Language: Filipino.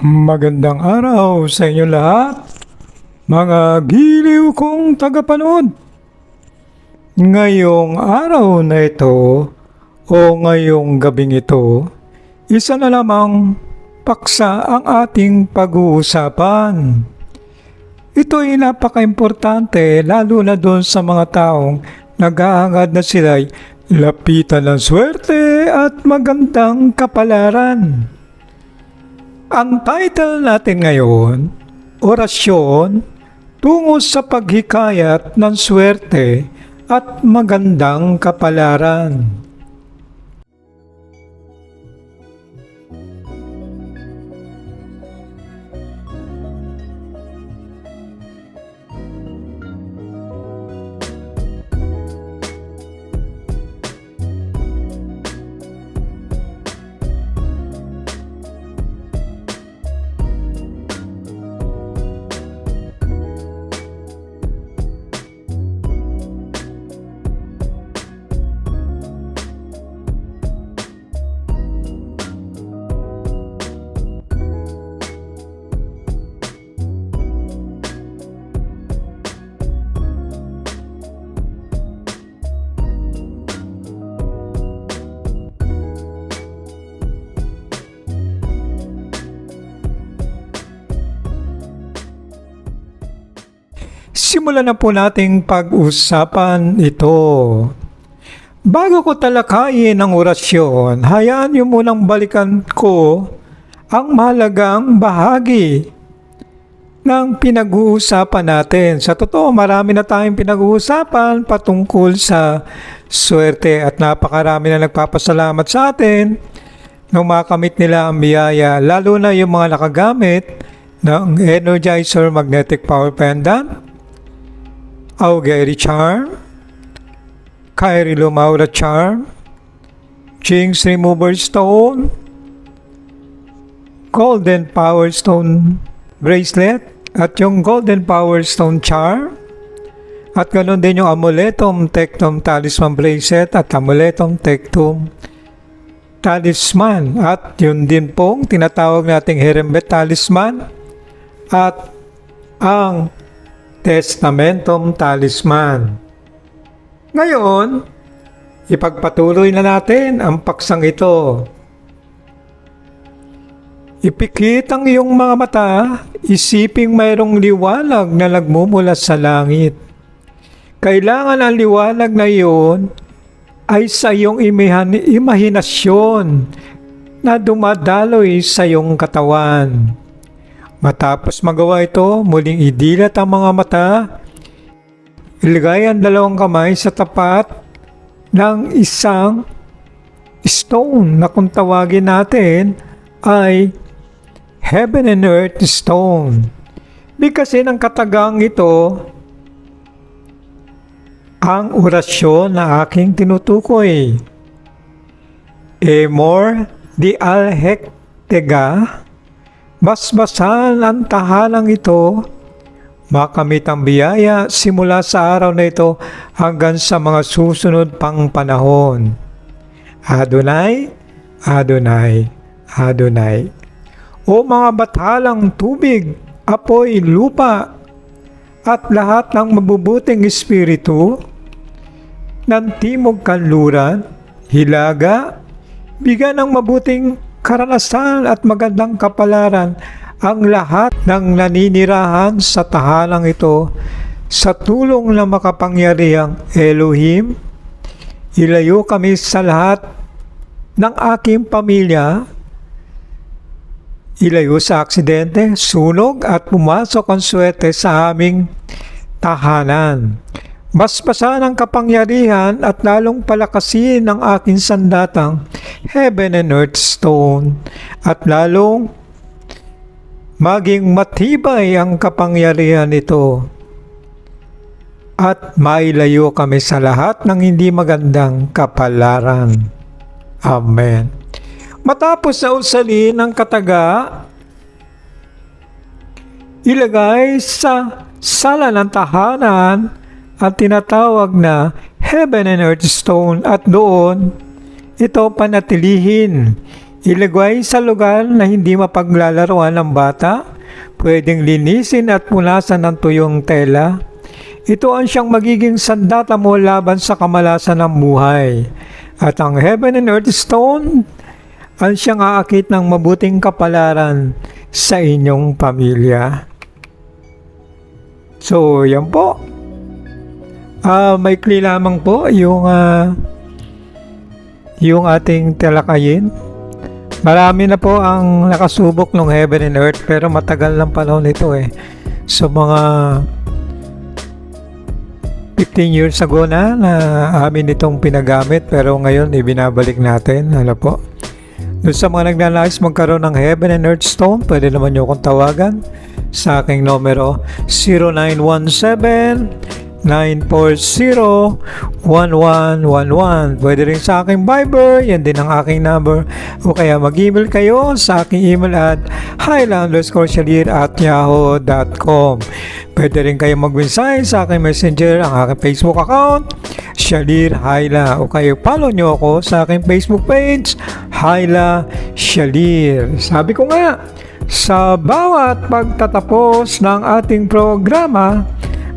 Magandang araw sa inyo lahat, mga giliw kong tagapanood. Ngayong araw na ito o ngayong gabing ito, isa na lamang paksa ang ating pag-uusapan. Ito ay napaka-importante lalo na doon sa mga taong naghahangad na sila'y lapitan ng swerte at magandang kapalaran. Ang title natin ngayon, Orasyon tungo sa paghikayat ng swerte at magandang kapalaran. Simulan na po nating pag-usapan ito. Bago ko talakayin ang orasyon, hayaan niyo munang balikan ko ang mahalagang bahagi ng pinag-uusapan natin. Sa totoo, marami na tayong pinag-uusapan patungkol sa swerte at napakarami na nagpapasalamat sa atin nung makamit nila ang biyaya, lalo na yung mga nakagamit ng Energizer Magnetic Power Pendant, Augeri Charm, Kyrie Lumaura Charm, Jinx Remover Stone, Golden Power Stone Bracelet, at yung Golden Power Stone Charm, at ganoon din yung Amuletum Tectum Talisman Bracelet at Amuletum Tectum Talisman. At yun din pong tinatawag nating Herembet Talisman. At ang Testamentum Talisman. Ngayon, ipagpatuloy na natin ang paksang ito. Ipikit ang iyong mga mata, isiping mayroong liwanag na nagmumula sa langit. Kailangan ang liwanag na iyon ay sa iyong imahinasyon na dumadaloy sa iyong katawan. Matapos magawa ito, muling idilat ang mga mata, ilagay ang dalawang kamay sa tapat ng isang stone na kung tawagin natin ay Heaven and Earth Stone. Di kasi ng katagang ito ang orasyon na aking tinutukoy. Emor di alhektega Basbasan ang tahalang ito, makamit ang biyaya simula sa araw na ito hanggang sa mga susunod pang panahon. Adonai, Adonai, Adonai. O mga batalang tubig, apoy, lupa, at lahat ng mabubuting espiritu ng timog kanluran, hilaga, bigyan ng mabuting karanasan at magandang kapalaran ang lahat ng naninirahan sa tahalang ito sa tulong ng makapangyarihang Elohim. Ilayo kami sa lahat ng aking pamilya. Ilayo sa aksidente, sunog at pumasok ang swerte sa aming tahanan. Basbasan ang kapangyarihan at lalong palakasin ang aking sandatang heaven and earth stone at lalong maging matibay ang kapangyarihan nito at mailayo kami sa lahat ng hindi magandang kapalaran. Amen. Matapos sa usalin ng kataga, ilagay sa sala ng tahanan at tinatawag na Heaven and Earth Stone at doon ito panatilihin. Ilagay sa lugar na hindi mapaglalaroan ng bata. Pwedeng linisin at punasan ng tuyong tela. Ito ang siyang magiging sandata mo laban sa kamalasan ng buhay. At ang Heaven and Earth Stone ang siyang aakit ng mabuting kapalaran sa inyong pamilya. So, yan po. Ah, may kli lamang po yung ah, yung ating talakayin. Marami na po ang nakasubok ng Heaven and Earth pero matagal lang panahon ito eh. So mga 15 years ago na na amin itong pinagamit pero ngayon ibinabalik natin. Ano po? Doon sa mga nagnanais magkaroon ng Heaven and Earth Stone, pwede naman nyo akong tawagan sa aking numero 0917 940-1111. Pwede rin sa aking Viber, yan din ang aking number. O kaya mag-email kayo sa aking email at highlanderscorshalir at yahoo.com. Pwede rin kayo mag-mensahe sa aking messenger, ang aking Facebook account, Shalir Haila. O kayo follow nyo ako sa aking Facebook page, Haila Shalir. Sabi ko nga, sa bawat pagtatapos ng ating programa,